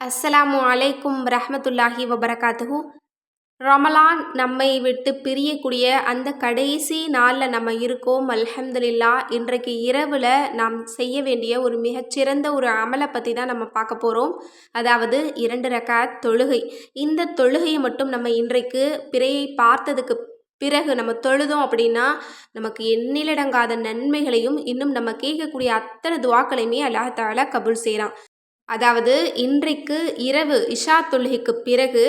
அஸ்ஸலாமு அலைக்கும் ரஹமத்துல்லாஹி வபரகாத்துஹு. ரமலான் நம்மை விட்டு பிரியக்கூடிய அந்த கடைசி நாளில் நம்ம இருக்கோம். அல்ஹம்துலில்லா இன்றைக்கு இரவில் நாம் செய்ய வேண்டிய ஒரு மிகச்சிறந்த ஒரு அமலை பற்றி தான் நம்ம பார்க்க போகிறோம் அதாவது இரண்டு ரக்கா தொழுகை. இந்த தொழுகையை மட்டும் நம்ம இன்றைக்கு பிறையை பார்த்ததுக்கு பிறகு நம்ம தொழுதோம் அப்படின்னா நமக்கு எண்ணிலடங்காத நன்மைகளையும் இன்னும் நம்ம கேட்கக்கூடிய அத்தனை துவாக்களையுமே அல்லாஹால கபுல் செய்கிறான் அதாவது இன்றைக்கு இரவு இஷா தொழுகைக்கு பிறகு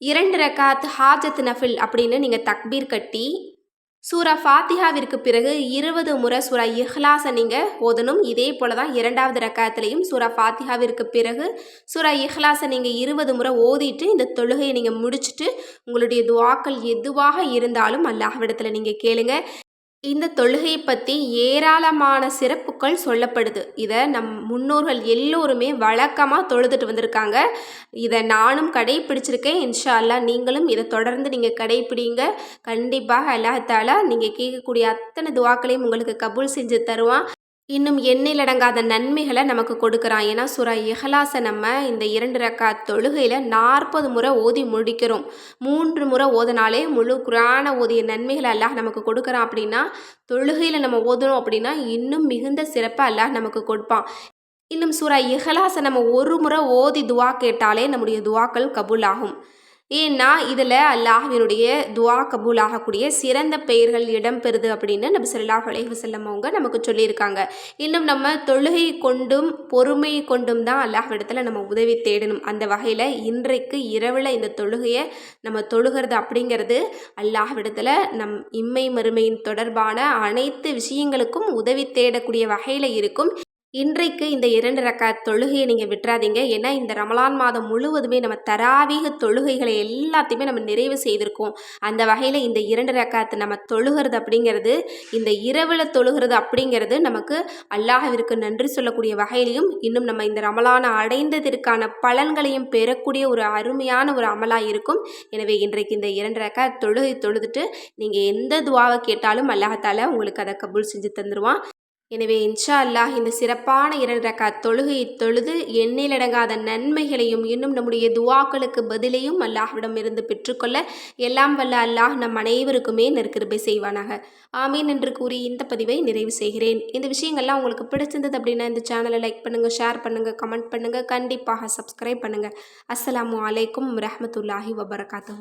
இரண்டு ரக்காத் ஹாஜத் நஃபில் அப்படின்னு நீங்கள் தக்பீர் கட்டி சூரா ஃபாத்திஹாவிற்கு பிறகு இருபது முறை சூரா இஹ்லாஸை நீங்கள் ஓதணும். இதே போல் தான் இரண்டாவது ரக்காயத்துலேயும் சூரா ஃபாத்திஹாவிற்கு பிறகு சூரா இஹ்லாஸை நீங்கள் இருபது முறை ஓதிட்டு இந்த தொழுகையை நீங்கள் முடிச்சுட்டு உங்களுடைய துவாக்கள் எதுவாக இருந்தாலும் அல்லாஹ்விடத்தில் நீங்கள் கேளுங்க. இந்த தொழுகையை பற்றி ஏராளமான சிறப்புகள் சொல்லப்படுது. இதை நம் முன்னோர்கள் எல்லோருமே வழக்கமாக தொழுதுட்டு வந்திருக்காங்க. இதை நானும் கடைப்பிடிச்சிருக்கேன். இன்ஷா அல்லா நீங்களும் இதை தொடர்ந்து நீங்கள் கடைப்பிடிங்க. கண்டிப்பாக அல்லாஹாலா நீங்கள் கேட்கக்கூடிய அத்தனை துவாக்களையும் உங்களுக்கு கபூல் செஞ்சு தருவான். இன்னும் எண்ணிலடங்காத நன்மைகளை நமக்கு கொடுக்குறான். ஏன்னா சுரா இஹலாசை நம்ம இந்த இரண்டு ரக்கா தொழுகையில் நாற்பது முறை ஓதி முடிக்கிறோம். மூன்று முறை ஓதினாலே முழு குரான ஓதிய நன்மைகளை அல்லாஹ் நமக்கு கொடுக்குறான் அப்படின்னா தொழுகையில் நம்ம ஓதுறோம் அப்படின்னா இன்னும் மிகுந்த சிறப்பை அல்லாஹ் நமக்கு கொடுப்பான். இன்னும் சுரா இஹலாசை நம்ம ஒரு முறை ஓதி துவா கேட்டாலே நம்முடைய துவாக்கள் கபூல் ஆகும் ஏன்னா இதில் அல்லாஹினுடைய துவா கபூல் ஆகக்கூடிய சிறந்த பெயர்கள் இடம்பெறுது அப்படின்னு நம்ம சொல்லாஹ் அலைஹி செல்லும் அவங்க நமக்கு சொல்லியிருக்காங்க. இன்னும் நம்ம தொழுகை கொண்டும் பொறுமை கொண்டும் தான் அல்லாஹ்விடத்தில் நம்ம உதவி தேடணும். அந்த வகையில் இன்றைக்கு இரவில் இந்த தொழுகையை நம்ம தொழுகிறது அப்படிங்கிறது அல்லாஹ்விடத்தில் நம் இம்மை மறுமையின் தொடர்பான அனைத்து விஷயங்களுக்கும் உதவி தேடக்கூடிய வகையில் இருக்கும். இன்றைக்கு இந்த இரண்டு ரக்க தொழுகையை நீங்கள் விட்டுறாதீங்க. ஏன்னா இந்த ரமலான் மாதம் முழுவதுமே நம்ம தராவீக தொழுகைகளை எல்லாத்தையுமே நம்ம நிறைவு செய்திருக்கோம். அந்த வகையில் இந்த இரண்டு ரக்காத்து நம்ம தொழுகிறது அப்படிங்கிறது இந்த இரவில் தொழுகிறது அப்படிங்கிறது நமக்கு அல்லாஹவிற்கு நன்றி சொல்லக்கூடிய வகையிலையும் இன்னும் நம்ம இந்த ரமலானை அடைந்ததற்கான பலன்களையும் பெறக்கூடிய ஒரு அருமையான ஒரு அமலாக இருக்கும். எனவே இன்றைக்கு இந்த இரண்டு ரக்கா தொழுகை தொழுதுட்டு நீங்கள் எந்த துவாவை கேட்டாலும் அல்லாஹால உங்களுக்கு அதை கபூல் செஞ்சு தந்துடுவான் எனவே இன்ஷா அல்லாஹ் இந்த சிறப்பான இரண்டு ரக்கா தொழுகையை தொழுது எண்ணிலடங்காத நன்மைகளையும் இன்னும் நம்முடைய துவாக்களுக்கு பதிலையும் அல்லாஹ்விடம் இருந்து பெற்றுக்கொள்ள எல்லாம் வல்ல அல்லாஹ் நம் அனைவருக்குமே நெருக்கிருப்பை செய்வானாக. ஆமீன் என்று கூறி இந்த பதிவை நிறைவு செய்கிறேன். இந்த விஷயங்கள்லாம் உங்களுக்கு பிடிச்சிருந்தது அப்படின்னா இந்த சேனலை லைக் பண்ணுங்கள் ஷேர் பண்ணுங்கள் கமெண்ட் பண்ணுங்கள் கண்டிப்பாக சப்ஸ்கிரைப் பண்ணுங்கள் அஸ்லாம் வலைக்கம் ரஹமத்துல்லாஹி வபரகாத்து